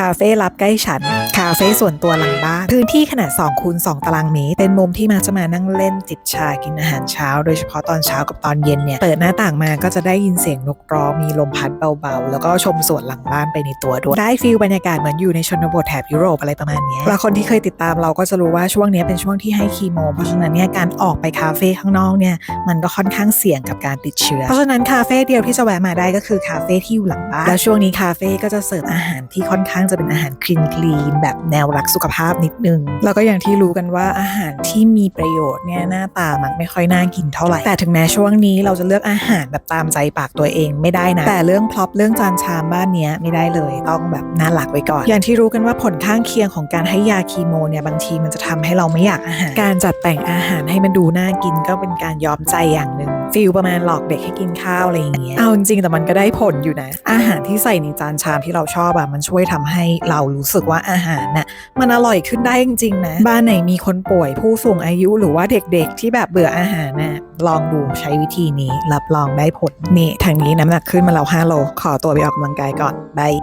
คาเฟ่รับใกล้ฉัน คาเฟ่ส่วนตัวหลังบ้าน พื้นที่ขนาด2คูณ2ตารางเมตร เป็นมุมที่มาจะมานั่งเล่นจิบชากินอาหารเช้า โดยเฉพาะตอนเช้ากับตอนเย็นเนี่ย เปิดหน้าต่างมาก็จะได้ยินเสียงนกร้องมีลมพัดเบาๆ แล้วก็ชมสวนหลังบ้านไปในตัวด้วย ได้ฟีลบรรยากาศเหมือนอยู่ในชนบทแถบยุโรปอะไรประมาณนี้แล้วคนที่เคยติดตามเราก็จะรู้ว่าช่วงนี้เป็นช่วงที่ให้คีโม เพราะฉะนั้นเนี่ยการออกไปคาเฟ่ข้างนอกเนี่ยมันก็ค่อนข้างเสี่ยงกับการติดเชื้อ เพราะฉะนั้นคาเฟ่เดียวที่จะแวะมาได้ก็คือคาเฟ่ที่อยู่หลังบ้าน แล้วช่วงนี้คาเฟ่ก็จะเสิร์ฟอาหารที่ค่อนข้างจะเป็นอาหารคลีนคลีนแบบแนวรักสุขภาพนิดนึง แล้วก็อย่างที่รู้กันว่าอาหารที่มีประโยชน์เนี่ยหน้าตามันไม่ค่อยน่ากินเท่าไหร่ แต่ถึงแม้ช่วงนี้เราจะเลือกอาหารแบบตามใจปากตัวเองไม่ได้นะ แต่เรื่องพร็อพเรื่องจานชามบ้านเนี้ยไม่ได้เลยต้องแบบน่ารักไว้ก่อน อย่างที่รู้กันว่าผลข้างเคียงของการให้ยาคีโมเนี่ยบางทีมันจะทำให้เราไม่อยากอาหาร การจัดแต่งอาหารให้มันดูน่ากินก็เป็นการยอมใจอย่างหนึ่ง ฟิลประมาณหลอกเด็กให้กินข้าวอะไรอย่างเงี้ย เอาจริงๆแต่มันก็ได้ผลอยู่นะ อาหารที่ใส่ในจานชามที่เราชอบอะมันช่วยทำให้เรารู้สึกว่าอาหารน่ะมันอร่อยขึ้นได้จริงๆนะ บ้านไหนมีคนป่วยผู้สูงอายุหรือว่าเด็กๆ ที่แบบเบื่ออาหารน่ะลองดูใช้วิธีนี้รับรองได้ผลนี่ทางนี้น้ำหนักขึ้นมาแล้ว5โลขอตัวไปออกกำลังกายก่อนบาย